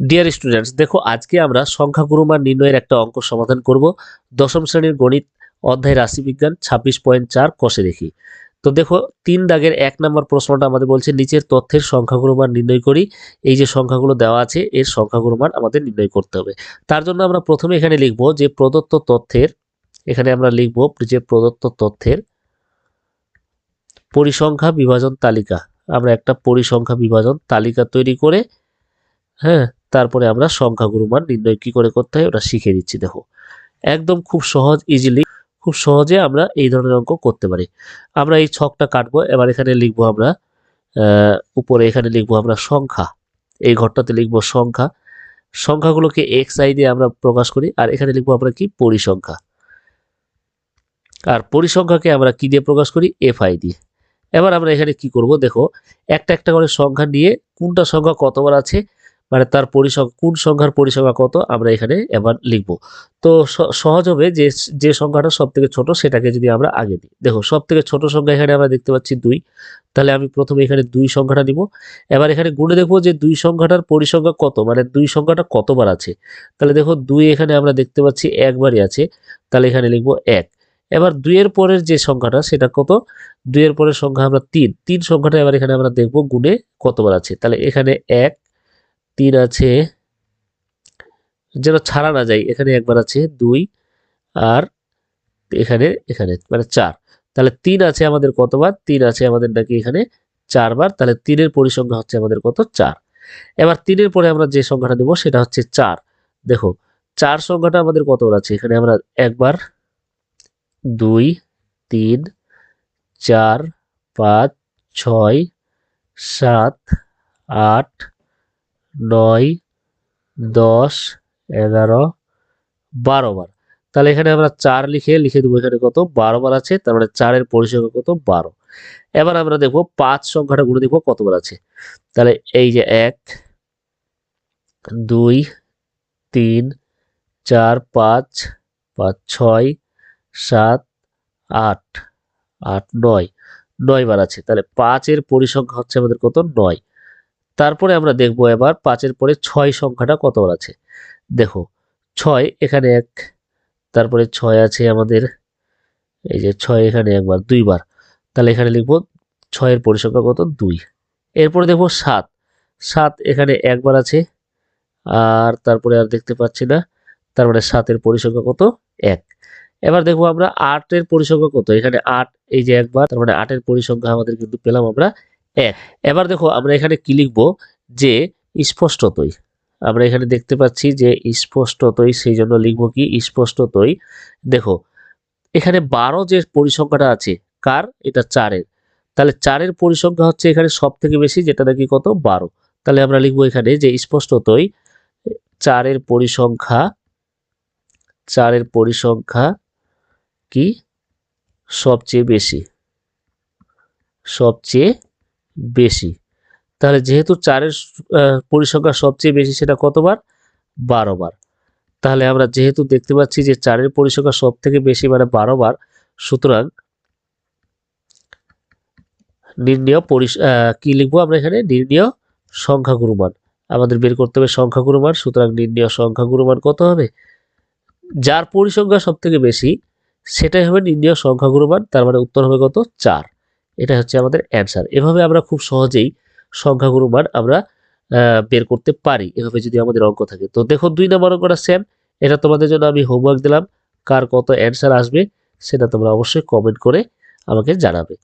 Dear students দেখো, আজকে আমরা সংখ্যাগুরু মান নির্ণয়ের একটা অঙ্ক সমাধান করব। দশম শ্রেণির গণিত অধ্যায় রাশিবিজ্ঞান ছাব্বিশ পয়েন্ট চার কষে দেখি। তো দেখো, তিন দাগের এক নম্বর প্রশ্নটা আমাদের বলছে, নিচের তথ্যের সংখ্যাগুরু মান নির্ণয় করি। এই যে সংখ্যাগুলো দেওয়া আছে, এর সংখ্যাগুরু মান আমাদের নির্ণয় করতে হবে। তার জন্য আমরা প্রথমে এখানে লিখব যে প্রদত্ত তথ্যের, এখানে আমরা লিখব যে প্রদত্ত তথ্যের পরিসংখ্যা বিভাজন তালিকা। আমরা একটা পরিসংখ্যা বিভাজন তালিকা তৈরি করে হ্যাঁ তারপরে আমরা সংখ্যাগুরু মান নির্ণয় কি করে করতে হয়, ওটা শিখে দিচ্ছি দেখো। একদম খুব সহজ ইজিলি খুব সহজে আমরা এই ধরনের অঙ্ক করতে পারি। আমরা এই ছকটা কাটবো, এবার এখানে লিখব আমরা উপরে এখানে লিখব আমরা সংখ্যা। এই ঘরটাতে লিখব সংখ্যা। সংখ্যাগুলোকে এক্স আই দিয়ে আমরা প্রকাশ করি, আর এখানে লিখব আমরা কি? পরিসংখ্যা। আর পরিসংখ্যাকে আমরা কি দিয়ে প্রকাশ করি? এফ আই দিয়ে। এবার আমরা এখানে কি করব, দেখো, একটা একটা করে সংখ্যা নিয়ে, কোনটা সংখ্যা কতবার আছে মানে তার পরিসংখ্যা, কোন সংখ্যার পরিসংখ্যা কত, আমরা এখানে এবার লিখব। তো সহজ হবে যে যে সংখ্যাটা সব থেকে ছোট সেটাকে যদি আমরা আগে দিই। দেখো সব থেকে ছোট সংখ্যা এখানে আমরা দেখতে পাচ্ছি দুই। তাহলে আমি প্রথমে এখানে দুই সংখ্যাটা নিব এবার এখানে গুণে দেখব যে দুই সংখ্যাটার পরিসংখ্যা কত মানে দুই সংখ্যাটা কতবার আছে। তাহলে দেখো দুই এখানে আমরা দেখতে পাচ্ছি একবারই আছে। তাহলে এখানে লিখব এক। এবার দুইয়ের পরের যে সংখ্যাটা, সেটা কত? দুইয়ের পরের সংখ্যা আমরা তিন। তিন সংখ্যাটা এবার এখানে আমরা দেখব গুণে কতবার আছে। তাহলে এখানে এক তিন আছে। যেন ছাড়া না যায়, এখানে একবার আছে দুই আর এখানে এখানে মানে চার। তাহলে তিন আছে আমাদের কতবার? তিন আছে আমাদের নাকি এখানে চারবার। তাহলে তিনের পরিসংখ্যা হচ্ছে আমাদের কত? চার। এবার তিনের পরে আমরা যে সংখ্যাটা দেবো সেটা হচ্ছে চার। দেখো, চার সংখ্যাটা আমাদের কতবার আছে? এখানে আমরা একবার, দুই, তিন, চার, পাঁচ, ছয়, সাত, আট নয়, দশ, এগারো, বারো বার। তাহলে এখানে আমরা চার লিখে লিখে দেবো এখানে কত? বারো বার আছে, তার মানে চারের পরিসংখ্যা কত? বারো। এবার আমরা দেখব পাঁচ সংখ্যাটা গুণে দেখব কতবার আছে। তাহলে এই যে এক, দুই, তিন, চার, পাঁচ পাঁচ, ছয়, সাত, আট আট, নয়। নয় বার আছে। তাহলে পাঁচের পরিসংখ্যা হচ্ছে আমাদের কত? নয়। তারপরে আমরা দেখব এবার পাঁচের পরে ছয় সংখ্যাটা কতবার আছে। দেখো, ছয় এখানে এক, তারপরে ছয় আছে আমাদের, এই যে ছয় এখানে একবার, দুইবার। তাহলে এখানে লিখব ছয়ের পরিসংখ্যা কত? দুই। এরপরে দেখব সাত। সাত এখানে একবার আছে, আর তারপরে আর দেখতে পাচ্ছি না, তার মানে সাতের পরিসংখ্যা কত? এক। এবার দেখব আমরা আটের পরিসংখ্যা কত? এখানে আট, এই যে একবার, তার মানে আটের পরিসংখ্যা আমাদের কিন্তু পেলাম আমরা এক এবার দেখো আমরা এখানে কি লিখব? যে স্পষ্টতই। আমরা এখানে দেখতে পাচ্ছি যে স্পষ্টতই, সেই জন্য লিখব কি? স্পষ্টতই। দেখো, এখানে বারো যে পরিসংখ্যাটা আছে, কার? এটা চারের। তাহলে চারের পরিসংখ্যা হচ্ছে এখানে সব থেকে বেশি, যেটা নাকি কত? বারো। তাহলে আমরা লিখব এখানে যে স্পষ্টতই, চারের পরিসংখ্যা চারের পরিসংখ্যা কি? সবচেয়ে বেশি। সবচেয়ে বেশি। তাহলে যেহেতু চারের পরিসংখ্যা সবচেয়ে বেশি সেটা কতবার? বারো বার। তাহলে আমরা যেহেতু দেখতে পাচ্ছি যে চারের পরিসংখ্যা সব থেকে বেশি মানে বারো বার সুতরাং নির্ণয় পরি আহ, কি লিখব আমরা এখানে? নির্ণয় সংখ্যাগুরু মান আমাদের বের করতে হবে সংখ্যাগুরু মান সুতরাং নির্ণয় সংখ্যাগুরু মান কত হবে? যার পরিসংখ্যা সব থেকে বেশি সেটাই হবে নির্ণয় সংখ্যাগুরু মান তার মানে উত্তর হবে কত? চার। এটা হচ্ছে আমাদের অ্যান্সার এভাবে আমরা খুব সহজেই সংখ্যাগুরু মান আমরা বের করতে পারি। এভাবে যদি আমাদের অঙ্ক থাকে। তো দেখো দুই নম্বর অঙ্কটা সেম এটা তোমাদের জন্য আমি হোমওয়ার্ক দিলাম। কার কত অ্যান্সার আসবে, সেটা তোমরা অবশ্যই কমেন্ট করে আমাকে জানাবে।